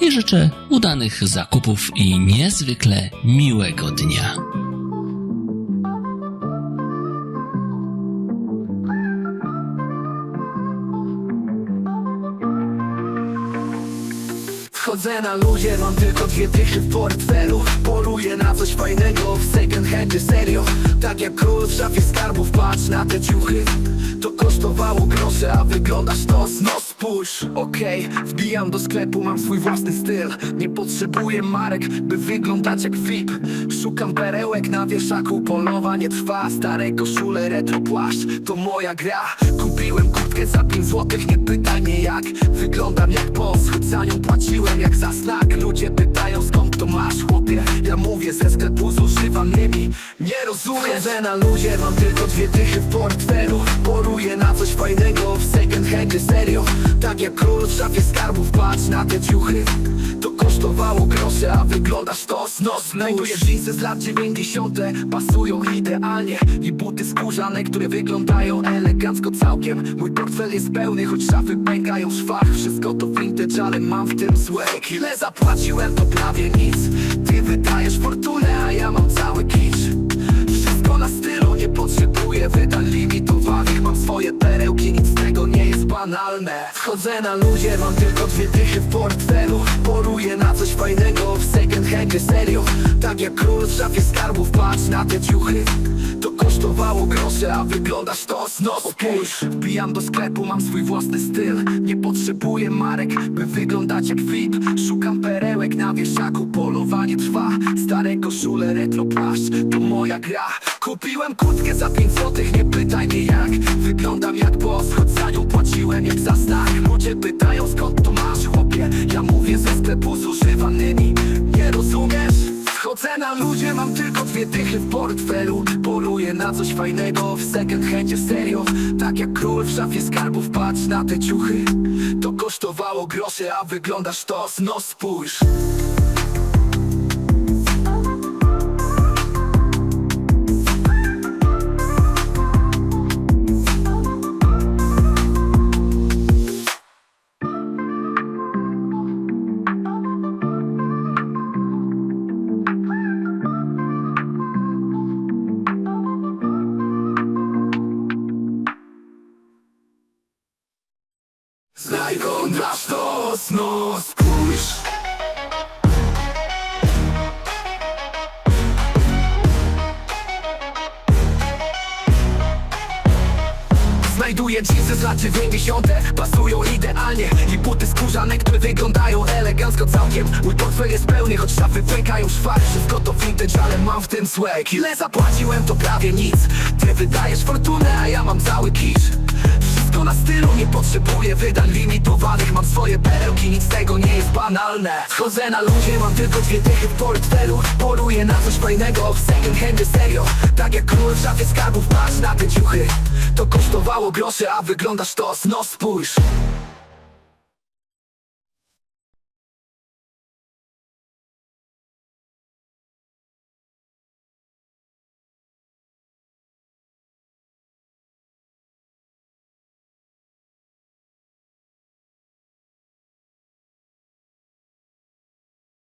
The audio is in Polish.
i życzę udanych zakupów i niezwykle miłego dnia. Wchodzę na luzie, mam tylko dwie dychy w portfelu. Poluję na coś fajnego w second handzie, serio. Tak jak król w szafie skarbów, patrz na te ciuchy. To kosztowało grosze, a wyglądasz to no spójrz Okej, wbijam do sklepu, mam swój własny styl. Nie potrzebuję marek, by wyglądać jak VIP Szukam perełek na wieszaku, polowanie trwa. Stare koszule, retro płaszcz, to moja gra. Kupiłem kurtkę za 5 złotych, nie pytaj mnie jak. Wyglądam jak za nią płaciłem jak za znak. Ludzie pytają skąd to masz chłopie? Ja mówię ze sklepu z używanymi Nie rozumiem Chodzę na luzie, mam tylko dwie dychy w portfelu. Poluję na coś fajnego w second handzie, serio. Tak jak król w szafie skarbów, patrz na te ciuchy. To kosztowało grosze, a wyglądasz to no Znajduję jeansy z lat 90 Pasują idealnie. I buty skórzane, które wyglądają elegancko całkiem. Mój portfel jest pełny, choć szafy pękają szwach. Wszystko to vintage, ale mam w tym swag Ile zapłaciłem to prawie nic Ty wydajesz fortunę, a ja mam cały kicz. Wszystko na stylu, nie potrzebuję wydań limitowanych Mam swoje perełki, nic z tego nie jest banalne. Wchodzę na luzie, mam tylko dwie dychy w portfelu. Poluję na coś fajnego serio? Tak jak król w szafie skarbów, patrz na te ciuchy. To kosztowało grosze, a wyglądasz to no spójrz Wbijam do sklepu, mam swój własny styl. Nie potrzebuję marek, by wyglądać jak VIP. Szukam perełek na wieszaku, polowanie trwa. Stare koszule, retro płaszcz, to moja gra. Kupiłem kurtkę za 5 złotych, nie pytaj mnie jak. Wyglądam jak boss, choć za nią płaciłem jak za znak Ludzie pytają skąd to masz chłopie? Ja mówię ze sklepu z używanymi na ludzie, mam tylko dwie dychy w portfelu. Poluję na coś fajnego w second handzie, serio. Tak jak król w szafie skarbów, patrz na te ciuchy. To kosztowało grosze, a wyglądasz to no spójrz Nasz to no spójrz Znajduję jeansy z lat 90 Pasują idealnie I buty skórzane, które wyglądają elegancko całkiem. Mój portfel jest pełny, choć szafy pękają szwach Wszystko to vintage, ale mam w tym swag Ile zapłaciłem to prawie nic. Ty wydajesz fortunę, a ja mam cały kisz. Wszystko na stylu, nie potrzebuję wydań limitowanych Mam swoje perełki, nic tego nie jest banalne. Wchodzę na luzie, mam tylko dwie dychy w portfelu. Poluję na coś fajnego w second handzie, serio. Tak jak król w szafie skarbów, patrz na te ciuchy. To kosztowało grosze, a wyglądasz to no spójrz